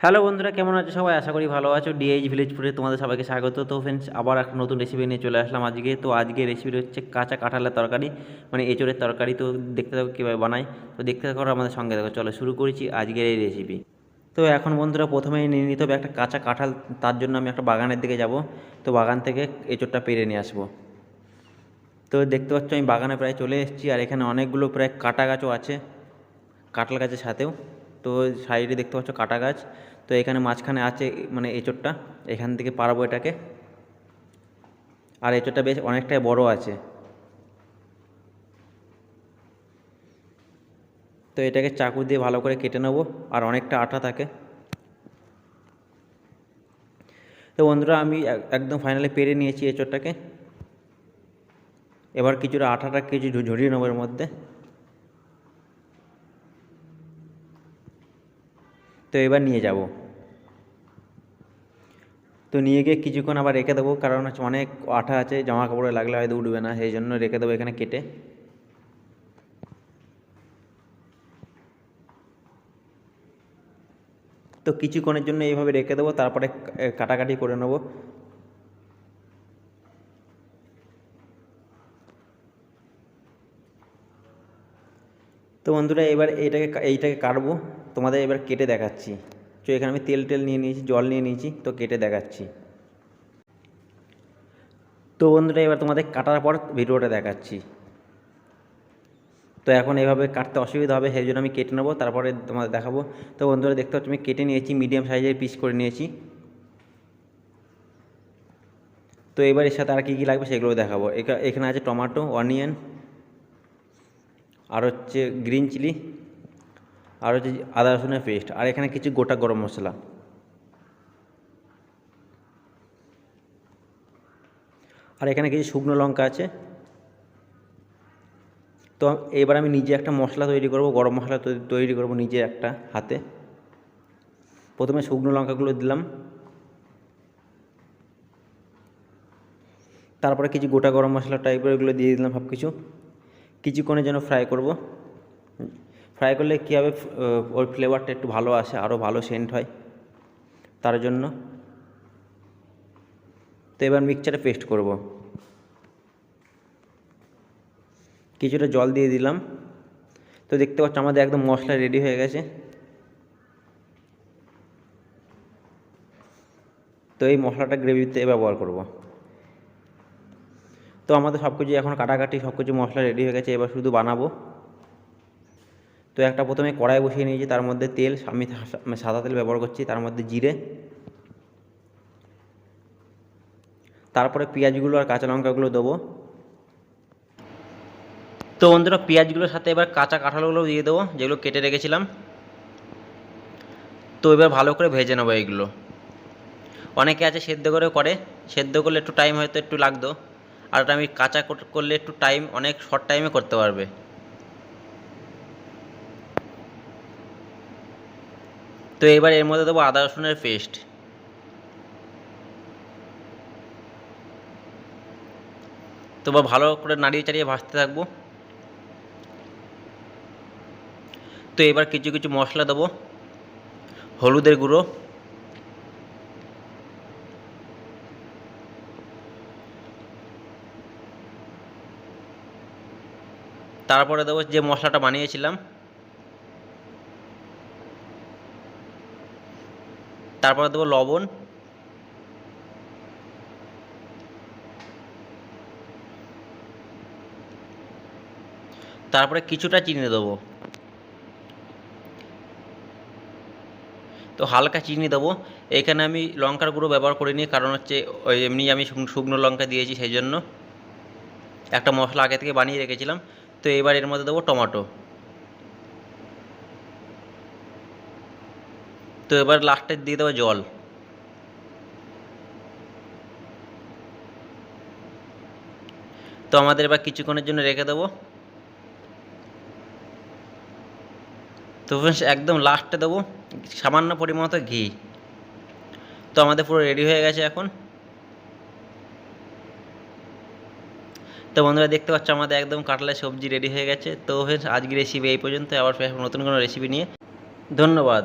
Hello বন্ধুরা, কেমন আছো সবাই? আশা করি ভালো আছো। ডিএইচ ভিলেজ ফুডে তোমাদের সবাইকে স্বাগত। তো ফ্রেন্ডস আবার একটা নতুন রেসিপি নিয়ে চলে আসলাম আজকে। তো আজকে রেসিপিটা হচ্ছে কাঁচা কাঁঠালের তরকারি মানে এঁচড়ের তরকারি। তো দেখতে থাকো কীভাবে বানাই। তো দেখতে থাকো আমাদের সঙ্গে। দেখো, চলো শুরু করেছি আজকের এই রেসিপি তো এখন বন্ধুরা প্রথমেই নিয়ে নিতে হবে একটা কাঁচা কাঁঠাল। তার জন্য আমি একটা বাগানের দিকে যাব। তো বাগান থেকে এঁচড়টা পেরে নিয়ে আসব। তো দেখতে পাচ্ছ, আমি বাগানে প্রায় চলে এসেছি। আর এখানে অনেকগুলো প্রায় কাটা গাছও আছে, কাঁঠাল গাছের সাথেও। তো সাইডে দেখতে পাচ্ছ কাটা গাছ, তো এখানে মাঝখানে আছে মানে এঁচড়টা, এখান থেকে পারব এটাকে। আর এঁচড়টা বেশ অনেকটাই বড় আছে। তো এটাকে চাকু দিয়ে ভালো করে কেটে নেব, আর অনেকটা আঠা থাকে। তো বন্ধুরা, আমি একদম ফাইনালি পেরে নিয়েছি এঁচড়টাকে। এবার কিছুটা আঠাটা কিছু ঝরিয়ে নেব এর মধ্যে। তো এবার নিয়ে যাব। তো নিয়ে গিয়ে কিছুক্ষণ আবার রেখে দেবো, কারণ হচ্ছে অনেক আঠা আছে জামা কাপড়ে লাগলে হয়তো উঠবে না, সেই জন্য রেখে দেবো এখানে কেটে। তো কিছুক্ষণের জন্য এইভাবে রেখে দেবো, তারপরে কাটাকাটি করে নেব। তো বন্ধুরা এবার এইটাকে এইটাকে কাটবো। তোমাদের এবার কেটে দেখাচ্ছি। তো এখানে আমি তেল টেল নিয়ে নিয়েছি, জল নিয়ে নিয়েছি, তো কেটে দেখাচ্ছি। তো বন্ধুরা এবার তোমাদের কাটার পর ভিডিওটা দেখাচ্ছি। তো এখন এভাবে কাটতে অসুবিধা হবে, সেই জন্য আমি কেটে নেব, তারপরে তোমাদের দেখাবো। তো বন্ধুরা দেখতে পাচ্ছ, আমি কেটে নিয়েছি, মিডিয়াম সাইজের পিস করে নিয়েছি। তো এবার এর সাথে আর কী কী লাগবে সেগুলো দেখাবো। এখানে আছে টমাটো, অনিয়ন আর হচ্ছে গ্রিন চিলি আর হচ্ছে আদা রসুনের পেস্ট আর এখানে কিছু গোটা গরম মশলা। আর এখানে কিছু শুকনো লঙ্কা আছে। তো এবার আমি নিজে একটা মশলা তৈরি করব, গরম মশলা তৈরি করব নিজে একটা হাতে। প্রথমে শুকনো লঙ্কাগুলো দিলাম। তারপরে কিছু গোটা গরম মশলা টাইপের এগুলো দিয়ে দিলাম সব কিছু কিছুক্ষণের জন্য ফ্রাই করব। ফ্রাই করলে কী হবে? ওর ফ্লেভারটা একটু ভালো আসে আরও ভালো সেন্ট হয়, তার জন্য। তো এবার মিক্সচারে পেস্ট করব। কিছুটা জল দিয়ে দিলাম। তো দেখতে পাচ্ছ আমাদের একদম মশলা রেডি হয়ে গেছে। তো এই মশলাটা গ্রেভিতে ব্যবহার করব। তো আমাদের সব কিছু এখন কাটাকাটি, সব কিছু মশলা রেডি হয়ে গেছে, এবার শুধু বানাবো। তো একটা প্রথমে কড়াই বসিয়ে নিয়েছি, তার মধ্যে তেল, আমি সাদা তেল ব্যবহার করছি, তার মধ্যে জিরে। তারপরে পেঁয়াজগুলো আর কাঁচা লঙ্কাগুলো দেবো। তো বন্ধুরা, পেঁয়াজগুলোর সাথে এবার কাঁচা কাঁঠালগুলো দিয়ে দেবো, যেগুলো কেটে রেখেছিলাম। তো এবার ভালো করে ভেজে নেব এইগুলো অনেকে আছে সেদ্ধ করে করে, সেদ্ধ করলে একটু টাইম হয়তো একটু লাগতো। আর ওটা আমি কাঁচা করলে একটু টাইম অনেক শর্ট টাইমে করতে পারবে। তো এবার এর মধ্যে দেবো আদা, রসুনের পেস্ট তো এবার ভালো করে নাড়িয়ে চাড়িয়ে ভাজতে থাকব। তো এবার কিছু কিছু মশলা দেবো। হলুদের গুঁড়ো। তারপরে দেবো যে মশলাটা বানিয়েছিলাম। তারপরে দেবো লবণ। তারপরে কিছুটা চিনি দেবো। তো হালকা চিনি দেবো। এখানে আমি লঙ্কার গুঁড়ো ব্যবহার করিনি, কারণ হচ্ছে ওই এমনি আমি শুকনো শুকনো লঙ্কা দিয়েছি সেই জন্য। একটা মশলা আগে থেকে বানিয়ে রেখেছিলাম। তো এবার এর মধ্যে দেবো টমেটো। তো এবার লাস্টে দিয়ে দেবো জল। তো আমাদের এবার কিছুক্ষণের জন্য রেখে দেবো। তো একদম লাস্টে দেবো সামান্য পরিমাণ ঘি। তো আমাদের পুরো রেডি হয়ে গেছে এখন। তো বন্ধুরা দেখতে পাচ্ছ আমাদের একদম কাটলা সবজি রেডি হয়ে গেছে। তো ফ্রেন্ডস আজকের রেসিপি এই পর্যন্ত আবার নতুন কোনো রেসিপি নিয়ে। ধন্যবাদ।